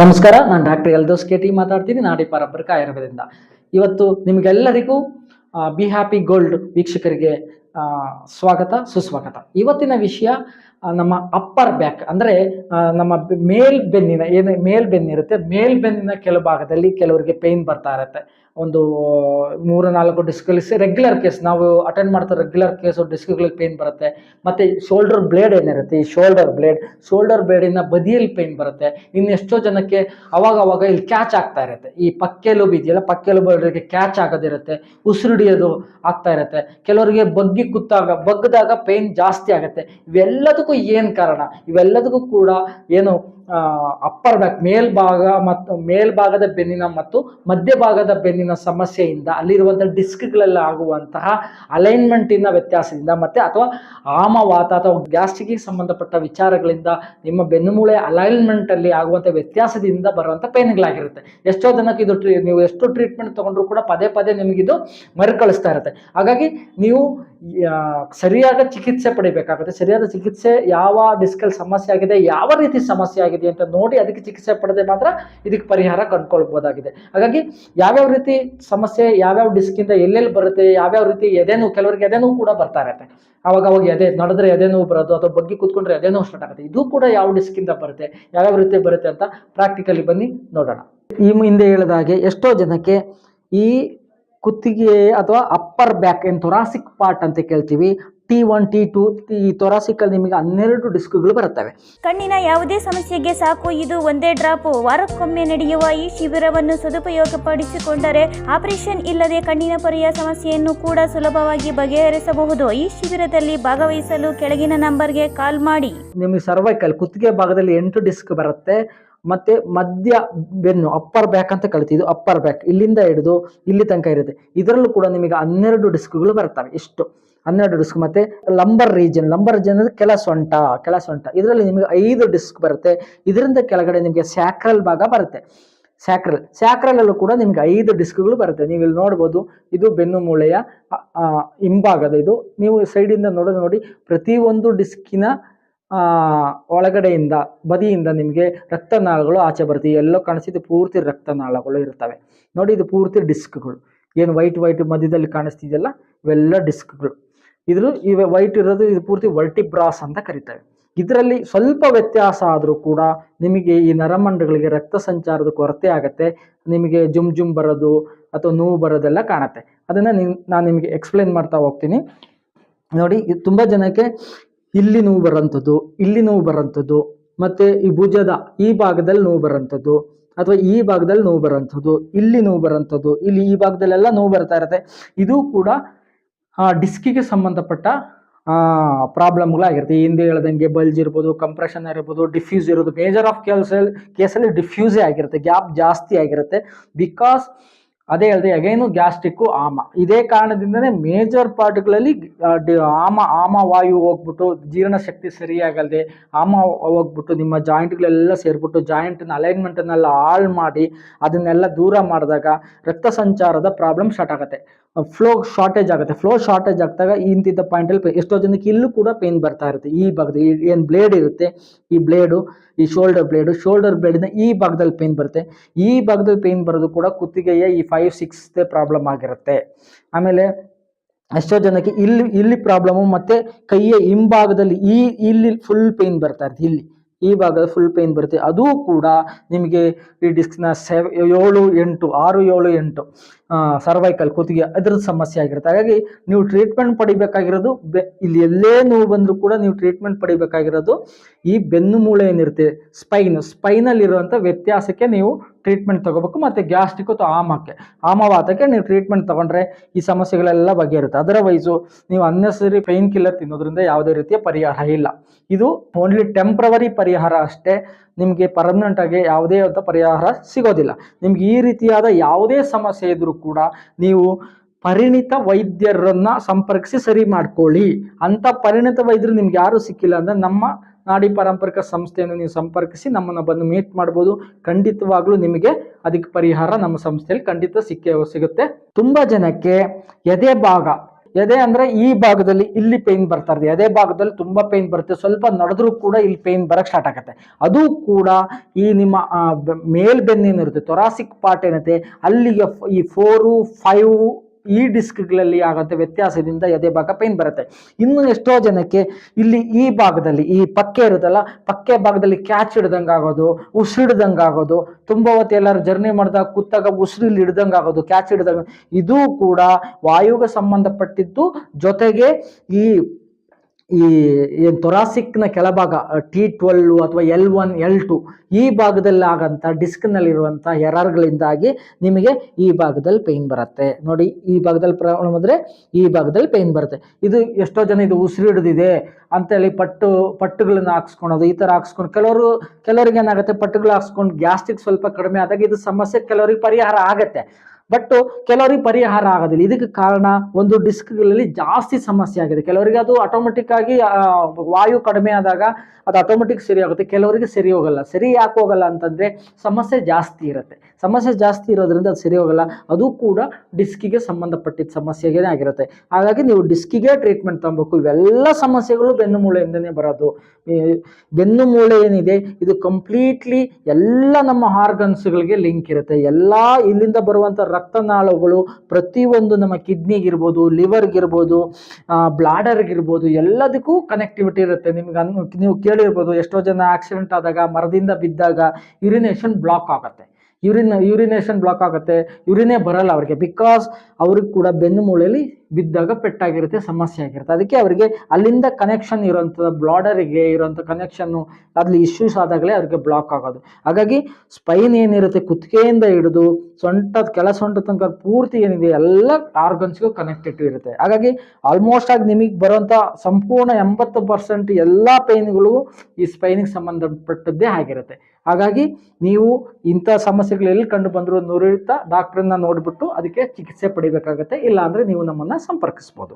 ನಮಸ್ಕಾರ, ನಾನು doctor Eldhose K T ಮಾತಾಡ್ತೀನಿ, ನಾಡಿ ಪಾರಂಪರಿಕ ಆಯುರ್ವೇದದಿಂದ. ಇವತ್ತು ನಿಮಗೆಲ್ಲರಿಗೂ ಬಿ ಹ್ಯಾಪಿ ಗೋಲ್ಡ್ ವೀಕ್ಷಕರಿಗೆ ಸ್ವಾಗತ, ಸುಸ್ವಾಗತ. ಇವತ್ತಿನ ವಿಷಯ ನಮ್ಮ ಅಪ್ಪರ್ ಬ್ಯಾಕ್ ಅಂದರೆ ನಮ್ಮ ಮೇಲ್ ಬೆನ್ನಿನ, ಏನು ಮೇಲ್ ಬೆನ್ನಿರುತ್ತೆ ಮೇಲ್ ಬೆನ್ನಿನ ಕೆಲವು ಭಾಗದಲ್ಲಿ ಕೆಲವರಿಗೆ ಪೇಯ್ನ್ ಬರ್ತಾ ಇರುತ್ತೆ. ಒಂದು, ಮೂರು, ನಾಲ್ಕು ಡಿಸ್ಕಲಿಸ್ ರೆಗ್ಯುಲರ್ ಕೇಸ್ ನಾವು ಅಟೆಂಡ್ ಮಾಡ್ತಾ ರೆಗ್ಯುಲರ್ ಕೇಸು ಡಿಸ್ಕ್ಗಳಿಗೆ ಪೇಯ್ನ್ ಬರುತ್ತೆ. ಮತ್ತು ಶೋಲ್ಡರ್ ಬ್ಲೇಡ್ ಏನಿರುತ್ತೆ, ಈ ಶೋಲ್ಡರ್ ಬ್ಲೇಡ್ ಶೋಲ್ಡರ್ ಬ್ಲೇಡಿನ ಬದಿಯಲ್ಲಿ ಪೇಯ್ನ್ ಬರುತ್ತೆ. ಇನ್ನು ಎಷ್ಟೋ ಜನಕ್ಕೆ ಅವಾಗ ಅವಾಗ ಇಲ್ಲಿ ಕ್ಯಾಚ್ ಆಗ್ತಾ ಇರುತ್ತೆ. ಈ ಪಕ್ಕೆಲುಬು ಇದೆಯಲ್ಲ, ಪಕ್ಕೆಲುಬುಗಳಿಗೆ ಕ್ಯಾಚ್ ಆಗೋದಿರುತ್ತೆ, ಉಸಿರುಡಿಯೋದು ಆಗ್ತಾ ಇರುತ್ತೆ. ಕೆಲವರಿಗೆ ಬಗ್ಗಿ ಕುತ್ತಾಗ ಬಗ್ಗದಾಗ ಪೇಯ್ನ್ ಜಾಸ್ತಿ ಆಗುತ್ತೆ. ಇವೆಲ್ಲದಕ್ಕೂ ಏನು ಕಾರಣ? ಇವೆಲ್ಲದಕ್ಕೂ ಕೂಡ ಏನು ಅಪ್ಪರ್ ಬ್ಯಾಕ್ ಮೇಲ್ಭಾಗ ಮತ್ತು ಮೇಲ್ಭಾಗದ ಬೆನ್ನಿನ ಮತ್ತು ಮಧ್ಯಭಾಗದ ಬೆನ್ನಿನ ಸಮಸ್ಯೆಯಿಂದ ಅಲ್ಲಿರುವಂಥ ಡಿಸ್ಕ್ಗಳಲ್ಲಿ ಆಗುವಂತಹ ಅಲೈನ್ಮೆಂಟಿನ ವ್ಯತ್ಯಾಸದಿಂದ ಮತ್ತು ಅಥವಾ ಆಮವಾತ ಅಥವಾ ಗ್ಯಾಸ್ಟ್ರಿಕ್ಗೆ ಸಂಬಂಧಪಟ್ಟ ವಿಚಾರಗಳಿಂದ ನಿಮ್ಮ ಬೆನ್ನುಮೂಳೆ ಅಲೈನ್ಮೆಂಟಲ್ಲಿ ಆಗುವಂಥ ವ್ಯತ್ಯಾಸದಿಂದ ಬರುವಂಥ ಪೇನ್ಗಳಾಗಿರುತ್ತೆ. ಎಷ್ಟೋ ಜನಕ್ಕೆ ಇದು ಟ್ರೀ, ನೀವು ಎಷ್ಟು ಟ್ರೀಟ್ಮೆಂಟ್ ತೊಗೊಂಡ್ರು ಕೂಡ ಪದೇ ಪದೇ ನಿಮಗಿದು ಮರುಕಳಿಸ್ತಾ ಇರುತ್ತೆ. ಹಾಗಾಗಿ ನೀವು ಸರಿಯಾದ ಚಿಕಿತ್ಸೆ ಪಡಿಬೇಕಾಗುತ್ತೆ. ಸರಿಯಾದ ಚಿಕಿತ್ಸೆ ಯಾವ ಡಿಸ್ಕಲ್ ಸಮಸ್ಯೆ ಆಗಿದೆ, ಯಾವ ರೀತಿ ಸಮಸ್ಯೆ ಆಗಿದೆ ಅಂತ ನೋಡಿ ಅದಕ್ಕೆ ಚಿಕಿತ್ಸೆ ಪಡೆದೆ ಮಾತ್ರ ಇದಕ್ಕೆ ಪರಿಹಾರ ಕಂಡುಕೊಳ್ಬೋದಾಗಿದೆ. ಹಾಗಾಗಿ ಯಾವ್ಯಾವ ರೀತಿ ಸಮಸ್ಯೆ, ಯಾವ್ಯಾವ ಡಿಸ್ಕಿಂದ ಎಲ್ಲೆಲ್ಲಿ ಬರುತ್ತೆ, ಯಾವ್ಯಾವ ರೀತಿ ಎದೆನೋವು ಕೆಲವರಿಗೆ ಎದೆನೋವು ಕೂಡ ಬರ್ತಾ ಇರತ್ತೆ. ಅವಾಗ ಅವಾಗ ಎದೆ ನಡೆದ್ರೆ ಎದೆನೋವು ಬರೋದು, ಅಥವಾ ಬಗ್ಗಿ ಕೂತ್ಕೊಂಡ್ರೆ ಎದೆನೋವು ಸ್ಟಾರ್ಟ್ ಆಗುತ್ತೆ. ಇದು ಕೂಡ ಯಾವ ಡಿಸ್ಕಿಂದ ಬರುತ್ತೆ, ಯಾವ್ಯಾವ ರೀತಿ ಬರುತ್ತೆ ಅಂತ ಪ್ರಾಕ್ಟಿಕಲಿ ಬನ್ನಿ, ನೋಡೋಣ. ಈ ಹಿಂದೆ ಹೇಳಿದ ಹಾಗೆ ಎಷ್ಟೋ ಜನಕ್ಕೆ ಈ ಕುತ್ತಿಗೆ ಅಥವಾ ಅಪ್ಪರ್ ಬ್ಯಾಕ್ ಏನು ಥೊರಾಸಿಕ್ ಪಾರ್ಟ್ ಅಂತ ಕೇಳ್ತೀವಿ. ಟಿ ಒನ್ ಟಿ ಟು ಈ ತೊರಾಸಿಕಲ್ ನಿಮಗೆ ಹನ್ನೆರಡು ಡಿಸ್ಕ್ಗಳು ಬರುತ್ತವೆ. ಕಣ್ಣಿನ ಯಾವುದೇ ಸಮಸ್ಯೆಗೆ ಸಾಕು ಇದು ಒಂದೇ ಡ್ರಾಪ್. ವಾರಕ್ಕೊಮ್ಮೆ ನಡೆಯುವ ಈ ಶಿಬಿರವನ್ನು ಸದುಪಯೋಗಪಡಿಸಿಕೊಂಡರೆ ಆಪರೇಷನ್ ಇಲ್ಲದೆ ಕಣ್ಣಿನ ಪೊರೆಯ ಸಮಸ್ಯೆಯನ್ನು ಕೂಡ ಸುಲಭವಾಗಿ ಬಗೆಹರಿಸಬಹುದು. ಈ ಶಿಬಿರದಲ್ಲಿ ಭಾಗವಹಿಸಲು ಕೆಳಗಿನ ನಂಬರ್ಗೆ ಕಾಲ್ ಮಾಡಿ. ನಿಮಗೆ ಸರ್ವೈಕಲ್ ಕುತ್ತಿಗೆ ಭಾಗದಲ್ಲಿ ಎಂಟು ಡಿಸ್ಕ್ ಬರುತ್ತೆ. ಮತ್ತೆ ಮಧ್ಯ ಬೆನ್ನು ಅಪ್ಪರ್ ಬ್ಯಾಕ್ ಅಂತ ಕಳಿತಿದ್ದು ಅಪ್ಪರ್ ಬ್ಯಾಕ್ ಇಲ್ಲಿಂದ ಹಿಡಿದು ಇಲ್ಲಿ ತನಕ ಇರುತ್ತೆ. ಇದರಲ್ಲೂ ಕೂಡ ನಿಮಗೆ ಹನ್ನೆರಡು ಡಿಸ್ಕ್ಗಳು ಬರ್ತವೆ ಇಷ್ಟು. ಹನ್ನೆರಡು ಡಿಸ್ಕ್ ಮತ್ತೆ ಲಂಬರ್ ರೀಜನ್ ಲಂಬರ್ ರೀಜನ್ ಅಂದ್ರೆ ಕೆಲ ಸೊಂಟ ಕೆಲ ಸೊಂಟ. ಇದರಲ್ಲಿ ನಿಮಗೆ ಐದು ಡಿಸ್ಕ್ ಬರುತ್ತೆ. ಇದರಿಂದ ಕೆಳಗಡೆ ನಿಮಗೆ ಸ್ಯಾಕ್ರಲ್ ಭಾಗ ಬರುತ್ತೆ. ಸ್ಯಾಕ್ರಲ್ ಸ್ಯಾಕ್ರಲ್ ಅಲ್ಲೂ ಕೂಡ ನಿಮ್ಗೆ ಐದು ಡಿಸ್ಕ್ಗಳು ಬರುತ್ತೆ. ನೀವು ಇಲ್ಲಿ ನೋಡ್ಬೋದು, ಇದು ಬೆನ್ನು ಮೂಳೆಯ ಹಿಂಭಾಗದ ಇದು. ನೀವು ಸೈಡಿಂದ ನೋಡೋದು ನೋಡಿ, ಪ್ರತಿಯೊಂದು ಡಿಸ್ಕಿನ ಒಳಗಡೆಯಿಂದ, ಬದಿಯಿಂದ ನಿಮಗೆ ರಕ್ತನಾಳಗಳು ಆಚೆ ಬರುತ್ತೆ. ಎಲ್ಲೋ ಕಾಣಿಸಿದ್ದು ಪೂರ್ತಿ ರಕ್ತನಾಳಗಳು ಇರ್ತವೆ. ನೋಡಿ, ಇದು ಪೂರ್ತಿ ಡಿಸ್ಕ್ಗಳು ಏನು ವೈಟ್ ವೈಟ್ ಮಧ್ಯದಲ್ಲಿ ಕಾಣಿಸ್ತಿದೆಯಲ್ಲ, ಇವೆಲ್ಲ ಡಿಸ್ಕ್ಗಳು ಇದ್ರ ಇವೆ ವೈಟ್ ಇರೋದು ಇದು ಪೂರ್ತಿ ವರ್ಟಿಬ್ರಾಸ್ ಅಂತ ಕರಿತೇವೆ ಇದರಲ್ಲಿ ಸ್ವಲ್ಪ ವ್ಯತ್ಯಾಸ ಆದರೂ ಕೂಡ ನಿಮಗೆ ಈ ನರಮಂಡಗಳಿಗೆ ರಕ್ತ ಸಂಚಾರದ ಕೊರತೆ ಆಗತ್ತೆ. ನಿಮಗೆ ಜುಮ್ ಜುಮ್ ಬರೋದು ಅಥವಾ ನೋವು ಬರೋದೆಲ್ಲ ಕಾಣುತ್ತೆ. ಅದನ್ನು ನಿಮ್ ನಾನು ನಿಮಗೆ ಎಕ್ಸ್ಪ್ಲೈನ್ ಮಾಡ್ತಾ ಹೋಗ್ತೀನಿ. ನೋಡಿ ತುಂಬ ಜನಕ್ಕೆ ಇಲ್ಲಿ ನೋವು ಬರೋಂಥದ್ದು ಇಲ್ಲಿ ನೋವು ಬರೋಂಥದ್ದು ಮತ್ತು ಈ ಭುಜದ ಈ ಭಾಗದಲ್ಲಿ ನೋವು ಬರೋಂಥದ್ದು ಅಥವಾ ಈ ಭಾಗದಲ್ಲಿ ನೋವು ಬರೋಂಥದ್ದು ಇಲ್ಲಿ ನೋವು ಬರೋಂಥದ್ದು ಇಲ್ಲಿ ಈ ಭಾಗದಲ್ಲೆಲ್ಲ ನೋವು ಬರ್ತಾ ಇರುತ್ತೆ. ಇದು ಕೂಡ ಡಿಸ್ಕಿಗೆ ಸಂಬಂಧಪಟ್ಟ ಪ್ರಾಬ್ಲಮ್ಗಳಾಗಿರುತ್ತೆ ಹಿಂದೆ ಹೇಳ್ದಂಗೆ ಬಲ್ಜ್ ಇರ್ಬೋದು ಕಂಪ್ರೆಷನ್ ಇರ್ಬೋದು ಡಿಫ್ಯೂಸ್ ಇರೋದು ಮೇಜರ್ ಆಫ್ ಕೇಸಲ್ಲಿ ಕೇಸಲ್ಲಿ ಡಿಫ್ಯೂಸೇ ಆಗಿರುತ್ತೆ. ಗ್ಯಾಪ್ ಜಾಸ್ತಿ ಆಗಿರುತ್ತೆ. ಬಿಕಾಸ್ ಅದೇ ಹೇಳಿದೆ ಅಗೇನು ಗ್ಯಾಸ್ಟಿಕ್ಕು ಆಮ. ಇದೇ ಕಾರಣದಿಂದನೇ ಮೇಜರ್ ಪಾರ್ಟ್ಗಳಲ್ಲಿ ಆಮ ಆಮ ವಾಯು ಹೋಗ್ಬಿಟ್ಟು ಜೀರ್ಣಶಕ್ತಿ ಸರಿಯಾಗಲ್ದೆ, ಆಮ ಹೋಗ್ಬಿಟ್ಟು ನಿಮ್ಮ ಜಾಯಿಂಟ್ಗಳೆಲ್ಲ ಸೇರಿಬಿಟ್ಟು ಜಾಯಿಂಟ್ನ ಅಲೈನ್ಮೆಂಟನ್ನೆಲ್ಲ ಹಾಳು ಮಾಡಿ, ಅದನ್ನೆಲ್ಲ ದೂರ ಮಾಡಿದಾಗ ರಕ್ತ ಸಂಚಾರದ ಪ್ರಾಬ್ಲಮ್ ಸ್ಟಾರ್ಟ್ ಆಗುತ್ತೆ. ಫ್ಲೋ ಶಾರ್ಟೇಜ್ ಆಗುತ್ತೆ. ಫ್ಲೋ ಶಾರ್ಟೇಜ್ ಆಗ್ತಾಗ ಇಂತಿದ್ದ ಪಾಯಿಂಟಲ್ಲಿ ಎಷ್ಟೋ ಜನಕ್ಕೆ ಇಲ್ಲೂ ಕೂಡ ಪೇನ್ ಬರ್ತಾ ಇರುತ್ತೆ. ಈ ಭಾಗದ ಏನು ಬ್ಲೇಡ್ ಇರುತ್ತೆ, ಈ ಬ್ಲೇಡು ಈ ಶೋಲ್ಡರ್ ಬ್ಲೇಡು ಶೋಲ್ಡರ್ ಬ್ಲೇಡಿನ ಈ ಭಾಗದಲ್ಲಿ ಪೇನ್ ಬರುತ್ತೆ. ಈ ಭಾಗದಲ್ಲಿ ಪೇನ್ ಬರೋದು ಕೂಡ ಕುತ್ತಿಗೆಯ ಈ ಫೈವ್ ಸಿಕ್ಸ್ ಪ್ರಾಬ್ಲಮ್ ಆಗಿರುತ್ತೆ. ಆಮೇಲೆ ಎಷ್ಟೋ ಜನಕ್ಕೆ ಇಲ್ಲಿ ಇಲ್ಲಿ ಪ್ರಾಬ್ಲಮ್ಮು ಮತ್ತು ಕೈಯ ಹಿಂಭಾಗದಲ್ಲಿ ಈ ಇಲ್ಲಿ ಫುಲ್ ಪೇನ್ ಬರ್ತಾ ಇರುತ್ತೆ. ಇಲ್ಲಿ ಈ ಭಾಗ ಫುಲ್ ಪೇನ್ ಬರುತ್ತೆ. ಅದು ಕೂಡ ನಿಮಗೆ ಈ ಡಿಸ್ಕ್ನ ಸೆವ್ ಏಳು, ಎಂಟು, ಆರು, ಏಳು, ಎಂಟು ಸರ್ವೈಕಲ್ ಕುತ್ತಿಗೆ ಅದ್ರದ್ದು ಸಮಸ್ಯೆ ಆಗಿರುತ್ತೆ. ಹಾಗಾಗಿ ನೀವು ಟ್ರೀಟ್ಮೆಂಟ್ ಪಡಿಬೇಕಾಗಿರೋದು ಇಲ್ಲಿ ಎಲ್ಲೇ ನೋವು ಬಂದರೂ ಕೂಡ ನೀವು ಟ್ರೀಟ್ಮೆಂಟ್ ಪಡಿಬೇಕಾಗಿರೋದು ಈ ಬೆನ್ನು ಮೂಳೆ ಏನಿರುತ್ತೆ ಸ್ಪೈನ್ ಸ್ಪೈನಲ್ಲಿರುವಂಥ ವ್ಯತ್ಯಾಸಕ್ಕೆ ನೀವು ಟ್ರೀಟ್ಮೆಂಟ್ ತಗೋಬೇಕು ಮತ್ತು ಗ್ಯಾಸ್ಟ್ರಿಕ್ ಅಥವಾ ಆಮಕ್ಕೆ ಆಮವಾತಕ್ಕೆ ನೀವು ಟ್ರೀಟ್ಮೆಂಟ್ ತಗೊಂಡ್ರೆ ಈ ಸಮಸ್ಯೆಗಳೆಲ್ಲ ಬಗೆಹರುತ್ತೆ. ಅದರ್ವೈಸು ನೀವು ಅನ್ನೆಸರಿ ಪೈನ್ ಕಿಲ್ಲರ್ ತಿನ್ನೋದ್ರಿಂದ ಯಾವುದೇ ರೀತಿಯ ಪರಿಹಾರ ಇಲ್ಲ. ಇದು ಓನ್ಲಿ ಟೆಂಪ್ರವರಿ ಪರಿಹಾರ ಅಷ್ಟೇ ನಿಮಗೆ ಪರ್ಮನೆಂಟ್ ಆಗಿ ಯಾವುದೇ ಅಂತ ಪರಿಹಾರ ಸಿಗೋದಿಲ್ಲ. ನಿಮ್ಗೆ ಈ ರೀತಿಯಾದ ಯಾವುದೇ ಸಮಸ್ಯೆ ಇದ್ರೂ ಕೂಡ ನೀವು ಪರಿಣಿತ ವೈದ್ಯರನ್ನ ಸಂಪರ್ಕಿಸಿ ಸರಿ ಮಾಡ್ಕೊಳ್ಳಿ. ಅಂತ ಪರಿಣಿತ ವೈದ್ಯರು ನಿಮ್ಗೆ ಯಾರು ಸಿಕ್ಕಿಲ್ಲ ಅಂದ್ರೆ ನಮ್ಮ ನಾಡಿ ಪಾರಂಪರಿಕ ಸಂಸ್ಥೆಯನ್ನು ನೀವು ಸಂಪರ್ಕಿಸಿ ನಮ್ಮನ್ನು ಬಂದು ಮೀಟ್ ಮಾಡ್ಬೋದು. ಖಂಡಿತವಾಗ್ಲೂ ನಿಮಗೆ ಅದಕ್ಕೆ ಪರಿಹಾರ ನಮ್ಮ ಸಂಸ್ಥೆಯಲ್ಲಿ ಖಂಡಿತ ಸಿಕ್ಕೇ ಸಿಗುತ್ತೆ. ತುಂಬ ಜನಕ್ಕೆ ಎದೆ ಭಾಗ, ಎದೆ ಅಂದ್ರೆ ಈ ಭಾಗದಲ್ಲಿ ಇಲ್ಲಿ ಪೇನ್ ಬರ್ತಾ ಇರ್ತದೆ. ಎದೆ ಭಾಗದಲ್ಲಿ ತುಂಬಾ ಪೇನ್ ಬರುತ್ತೆ. ಸ್ವಲ್ಪ ನಡೆದ್ರೂ ಕೂಡ ಇಲ್ಲಿ ಪೇನ್ ಬರಕ್ ಸ್ಟಾರ್ಟ್ ಆಗುತ್ತೆ. ಅದು ಕೂಡ ಈ ನಿಮ್ಮ ಮೇಲ್ಬೆನ್ನೇನಿರುತ್ತೆ ತೊರಾಸಿಕ್ ಪಾರ್ಟ್ ಏನಿದೆ ಅಲ್ಲಿಗೆ ಈ ಫೋರು ಫೈವ್ ಈ ಡಿಸ್ಕ್ಗಳಲ್ಲಿ ಆಗಂತ ವ್ಯತ್ಯಾಸದಿಂದ ಎದೆ ಭಾಗ ಪೈನ್ ಬರುತ್ತೆ. ಇನ್ನು ಎಷ್ಟೋ ಜನಕ್ಕೆ ಇಲ್ಲಿ ಈ ಭಾಗದಲ್ಲಿ, ಈ ಪಕ್ಕೆ ಇರುತ್ತಲ್ಲ, ಪಕ್ಕೆ ಭಾಗದಲ್ಲಿ ಕ್ಯಾಚ್ ಹಿಡ್ದಂಗೆ ಆಗೋದು ಉಸಿರಿಡ್ದಂಗೆ ಆಗೋದು ತುಂಬ ಹೊತ್ತು ಎಲ್ಲರೂ ಜರ್ನಿ ಮಾಡಿದಾಗ ಕೂತಾಗ ಉಸಿರಿಲಿ ಹಿಡ್ದಂಗೆ ಆಗೋದು ಕ್ಯಾಚ್ ಹಿಡ್ದಂಗೆ, ಇದು ಕೂಡ ವಾಯುಗೆ ಸಂಬಂಧಪಟ್ಟಿದ್ದು ಜೊತೆಗೆ ಈ ಈ ಏನು ತೊರಾಸಿಕ್ನ ಕೆಳಭಾಗ ಟಿ ಟ್ವೆಲ್ಲು ಅಥವಾ ಎಲ್ ಒನ್ ಎಲ್ ಟು ಈ ಭಾಗದಲ್ಲಿ ಆಗಂತ ಡಿಸ್ಕ್ನಲ್ಲಿರುವಂಥ ಎರರ್ಗಳಿಂದಾಗಿ ನಿಮಗೆ ಈ ಭಾಗದಲ್ಲಿ ಪೇಯ್ನ್ ಬರುತ್ತೆ. ನೋಡಿ, ಈ ಭಾಗದಲ್ಲಿ ಪ್ರಾಬ್ಲಮ್ ಅಂದರೆ ಈ ಭಾಗದಲ್ಲಿ ಪೇಯ್ನ್ ಬರುತ್ತೆ. ಇದು ಎಷ್ಟೋ ಜನ ಇದು ಉಸಿರು ಹಿಡಿದಿದೆ ಅಂತೇಳಿ ಪಟ್ಟು, ಪಟ್ಟುಗಳನ್ನ ಹಾಕ್ಸ್ಕೊಳೋದು, ಈ ಥರ ಹಾಕ್ಸ್ಕೊಂಡು ಕೆಲವರು, ಕೆಲವರಿಗೆ ಏನಾಗುತ್ತೆ ಪಟ್ಟುಗಳು ಹಾಕ್ಸ್ಕೊಂಡು ಗ್ಯಾಸ್ಟ್ರಿಕ್ ಸ್ವಲ್ಪ ಕಡಿಮೆ ಆದಾಗ ಇದು ಸಮಸ್ಯೆ, ಕೆಲವರಿಗೆ ಪರಿಹಾರ ಆಗತ್ತೆ. ಬಟ್ ಕೆಲವರಿಗೆ ಪರಿಹಾರ ಆಗೋದಿಲ್ಲ. ಇದಕ್ಕೆ ಕಾರಣ ಒಂದು ಡಿಸ್ಕ್ಗಳಲ್ಲಿ ಜಾಸ್ತಿ ಸಮಸ್ಯೆ ಆಗಿದೆ. ಕೆಲವರಿಗೆ ಅದು ಆಟೋಮೆಟಿಕ್ ಆಗಿ ವಾಯು ಕಡಿಮೆ ಆದಾಗ ಅದು ಆಟೋಮೆಟಿಕ್ ಸರಿ ಆಗುತ್ತೆ. ಕೆಲವರಿಗೆ ಸರಿ ಹೋಗಲ್ಲ. ಸರಿ ಯಾಕೆ ಹೋಗಲ್ಲ ಅಂತಂದ್ರೆ ಸಮಸ್ಯೆ ಜಾಸ್ತಿ ಇರುತ್ತೆ. ಸಮಸ್ಯೆ ಜಾಸ್ತಿ ಇರೋದ್ರಿಂದ ಅದು ಸರಿ ಹೋಗಲ್ಲ. ಅದು ಕೂಡ ಡಿಸ್ಕಿಗೆ ಸಂಬಂಧಪಟ್ಟಿದ್ದ ಸಮಸ್ಯೆಗೆ ಆಗಿರುತ್ತೆ. ಹಾಗಾಗಿ ನೀವು ಡಿಸ್ಕಿಗೆ ಟ್ರೀಟ್ಮೆಂಟ್ ತಗೊಬೇಕು. ಇವೆಲ್ಲ ಸಮಸ್ಯೆಗಳು ಬೆನ್ನು ಮೂಳೆಯಿಂದನೇ ಬರೋದು. ಬೆನ್ನು ಮೂಳೆ ಏನಿದೆ, ಇದು ಕಂಪ್ಲೀಟ್ಲಿ ಎಲ್ಲ ನಮ್ಮ ಆರ್ಗನ್ಸ್ಗಳಿಗೆ ಲಿಂಕ್ ಇರುತ್ತೆ. ಎಲ್ಲ ಇಲ್ಲಿಂದ ಬರುವಂಥ ರಕ್ತನಾಳಗಳು ಪ್ರತಿಯೊಂದು ನಮ್ಮ ಕಿಡ್ನಿಗಿರ್ಬೋದು ಲಿವರ್ಗಿರ್ಬೋದು ಬ್ಲಾಡರ್ಗಿರ್ಬೋದು ಎಲ್ಲದಕ್ಕೂ ಕನೆಕ್ಟಿವಿಟಿ ಇರುತ್ತೆ. ನಿಮ್ಗೆ ಅನ್, ನೀವು ಕೇಳಿರ್ಬೋದು, ಎಷ್ಟೋ ಜನ ಆಕ್ಸಿಡೆಂಟ್ ಆದಾಗ, ಮರದಿಂದ ಬಿದ್ದಾಗ ಯುರಿನೇಷನ್ ಬ್ಲಾಕ್ ಆಗುತ್ತೆ. ಯುರಿನ್ ಯುರಿನೇಷನ್ ಬ್ಲಾಕ್ ಆಗುತ್ತೆ. ಯುರಿನೇ ಬರಲ್ಲ ಅವ್ರಿಗೆ ಬಿಕಾಸ್ ಅವ್ರಿಗೆ ಕೂಡ ಬೆನ್ನು ಮೂಳೆಯಲ್ಲಿ ಬಿದ್ದಾಗ ಪೆಟ್ಟಾಗಿರುತ್ತೆ, ಸಮಸ್ಯೆ ಆಗಿರುತ್ತೆ. ಅದಕ್ಕೆ ಅವರಿಗೆ ಅಲ್ಲಿಂದ ಕನೆಕ್ಷನ್ ಇರುವಂಥ ಬ್ಲಾಡರಿಗೆ ಇರೋಂಥ ಕನೆಕ್ಷನ್ನು ಅಲ್ಲಿ ಇಶ್ಯೂಸ್ ಆದಾಗಲೇ ಅವ್ರಿಗೆ ಬ್ಲಾಕ್ ಆಗೋದು. ಹಾಗಾಗಿ ಸ್ಪೈನ್ ಏನಿರುತ್ತೆ, ಕುತ್ತಿಗೆಯಿಂದ ಹಿಡಿದು ಸೊಂಟದ, ಕೆಳ ಸೊಂಟ ತನಕ ಪೂರ್ತಿ ಏನಿದೆ, ಎಲ್ಲ ಆರ್ಗನ್ಸ್ಗೂ ಕನೆಕ್ಟೆಡ್ ಇರುತ್ತೆ. ಹಾಗಾಗಿ ಆಲ್ಮೋಸ್ಟ್ ಆಗಿ ನಿಮಗೆ ಬರುವಂಥ ಸಂಪೂರ್ಣ ಎಂಬತ್ತು ಪರ್ಸೆಂಟ್ ಎಲ್ಲ ಪೈನ್ಗಳು ಈ ಸ್ಪೈನಿಗೆ ಸಂಬಂಧಪಟ್ಟದ್ದೇ ಆಗಿರುತ್ತೆ. ಹಾಗಾಗಿ ನೀವು ಇಂಥ ಸಮಸ್ಯೆಗಳು ಎಲ್ಲಿ ಕಂಡು ಬಂದರೂ ನುರಿತ ಡಾಕ್ಟ್ರನ್ನ ನೋಡಿಬಿಟ್ಟು ಅದಕ್ಕೆ ಚಿಕಿತ್ಸೆ ಪಡಿಬೇಕಾಗತ್ತೆ. ಇಲ್ಲಾಂದರೆ ನೀವು ನಮ್ಮನ್ನು ಸಂಪರ್ಕಿಸ್ಬೋದು